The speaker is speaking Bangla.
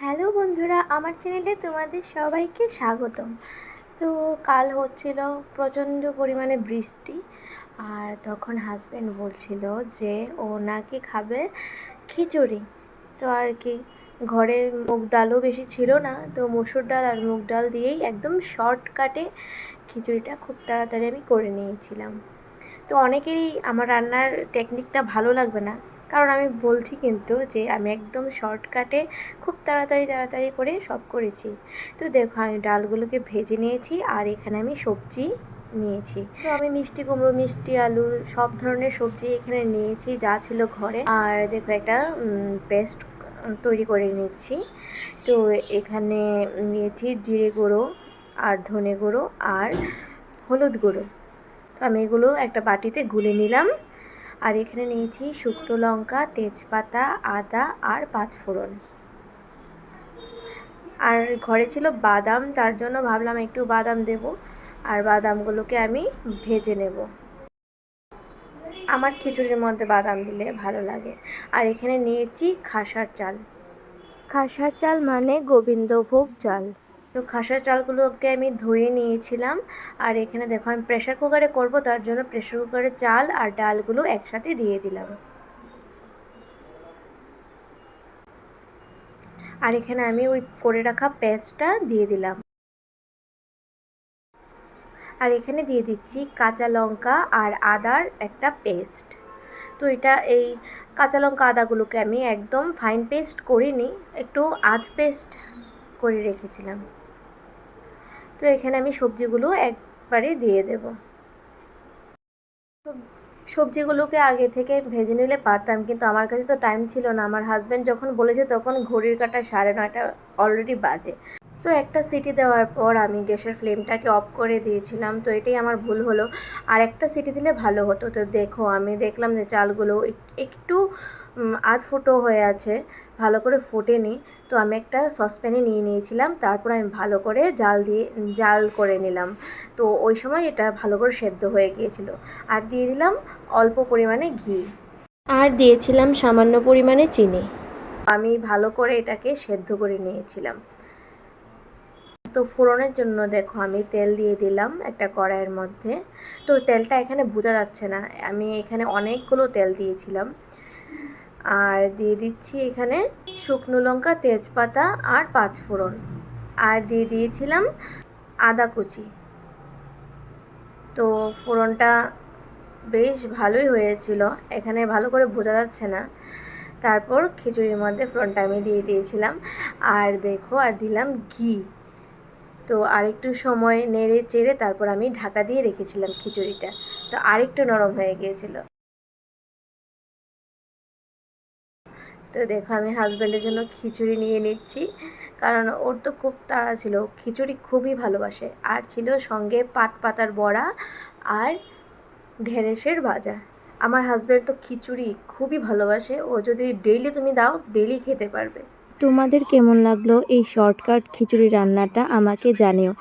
হ্যালো বন্ধুরা, আমার চ্যানেলে তোমাদের সবাইকে স্বাগতম। তো কাল হচ্ছিল প্রচণ্ড পরিমাণে বৃষ্টি, আর তখন হাজব্যান্ড বলছিল যে ও নাকি খাবে খিচুড়ি। তো আর কি, ঘরে মুগ ডালও বেশি ছিল না, তো মসুর ডাল আর মুগ ডাল দিয়েই একদম শর্টকাটে খিচুড়িটা খুব তাড়াতাড়ি আমি করে নিয়েছিলাম। তো অনেকেরই আমার রান্নার টেকনিকটা ভালো লাগবে না কারণ আমি বলছি কিন্তু যে আমি একদম শর্টকাটে খুব তাড়াতাড়ি তাড়াতাড়ি করে সব করেছি। তো দেখো, আমি ডালগুলোকে ভেজে নিয়েছি আর এখানে আমি সবজি নিয়েছি। তো আমি মিষ্টি কুমড়ো, মিষ্টি আলু সব ধরনের সবজি এখানে নিয়েছি যা ছিল ঘরে। আর দেখো, একটা পেস্ট তৈরি করে নিচ্ছি। তো এখানে নিয়েছি জিরে গুঁড়ো আর ধনে গুঁড়ো আর হলুদ গুঁড়ো। তো আমি এগুলো একটা বাটিতে গুলে নিলাম। আর এখানে নিয়েছি শুকনো লঙ্কা, তেজপাতা, আদা আর পাঁচফোড়ন আর ঘরে ছিল বাদাম, তার জন্য ভাবলাম একটু বাদাম দেব আর বাদামগুলোকে আমি ভেজে নেব। আমার খিচুড়ির মধ্যে বাদাম দিলে ভালো লাগে। আর এখানে নিয়েছি খাসার চাল। খাসার চাল মানে গোবিন্দভোগ চাল। তো খাসার চালগুলোকে আমি ধুয়ে নিয়েছিলাম। আর এখানে দেখো আমি প্রেশার কুকারে করব, তার জন্য প্রেশার কুকারে চাল আর ডালগুলো একসাথে দিয়ে দিলাম। আর এখানে আমি ওই করে রাখা পেস্টটা দিয়ে দিলাম। আর এখানে দিয়ে দিচ্ছি কাঁচা লঙ্কা আর আদার একটা পেস্ট। তো এটা এই কাঁচা লঙ্কা আদাগুলোকে আমি একদম ফাইন পেস্ট করিনি, একটু আধ পেস্ট করে রেখেছিলাম। তো এখানে আমি সবজিগুলো একবারে দিয়ে দেব। সবজিগুলোকে আগে থেকে ভেজে নিলে পারতাম, কিন্তু আমার কাছে তো টাইম ছিল না। আমার হাজব্যান্ড যখন বলেছে তখন ঘড়ির কাটা সাড়ে নয়টা অলরেডি বাজে। তো একটা সিটি দেওয়ার পর আমি গ্যাসের ফ্লেমটাকে অফ করে দিয়েছিলাম, তো এটাই আমার ভুল হলো। আর একটা সিটি দিলে ভালো হতো। তো দেখো, আমি দেখলাম যে চালগুলো একটু আধ ফুটো হয়ে আছে, ভালো করে ফোটেনি। তো আমি একটা সসপ্যানে নিয়ে নিয়েছিলাম, তারপর আমি ভালো করে জাল দিয়ে, জাল করে নিলাম। তো ওই সময় এটা ভালো করে সেদ্ধ হয়ে গিয়েছিল। আর দিয়ে দিলাম অল্প পরিমাণে ঘি। আর দিয়েছিলাম সামান্য পরিমাণে চিনি। আমি ভালো করে এটাকে সেদ্ধ করে নিয়েছিলাম। তো ফোড়নের জন্য দেখো আমি তেল দিয়ে দিলাম একটা কড়াইয়ের মধ্যে। তো তেলটা এখানে বোঝা যাচ্ছে না, আমি এখানে অনেকগুলো তেল দিয়েছিলাম। আর দিয়ে দিচ্ছি এখানে শুকনো লঙ্কা, তেজপাতা আর পাঁচফোড়ন আর দিয়ে দিয়েছিলাম আদা কুচি। তো ফোড়নটা বেশ ভালোই হয়েছিল, এখানে ভালো করে বোঝা যাচ্ছে না। তারপর খিচুড়ির মধ্যে ফোড়নটা আমি দিয়ে দিয়েছিলাম। আর দেখো, আর দিলাম ঘি। তো আরেকটু সময় নেড়ে চেড়ে তারপর আমি ঢাকা দিয়ে রেখেছিলাম খিচুড়িটা। তো আরেকটু নরম হয়ে গিয়েছিল। তো দেখো, আমি হাজব্যান্ডের জন্য খিচুড়ি নিয়ে নিচ্ছি। কারণ ওর তো খুব তাড়া ছিল। খিচুড়ি খুবই ভালোবাসে। আর ছিল সঙ্গে পাট পাতার বড়া আর ঢেঁড়সের ভাজা। আমার হাজব্যান্ড তো খিচুড়ি খুবই ভালোবাসে। ও যদি ডেইলি তুমি দাও, ডেইলি খেতে পারবে। তোমাদের কেমন লাগল এই শর্টকাট খিচুড়ি রান্নাটা আমাকে জানিও।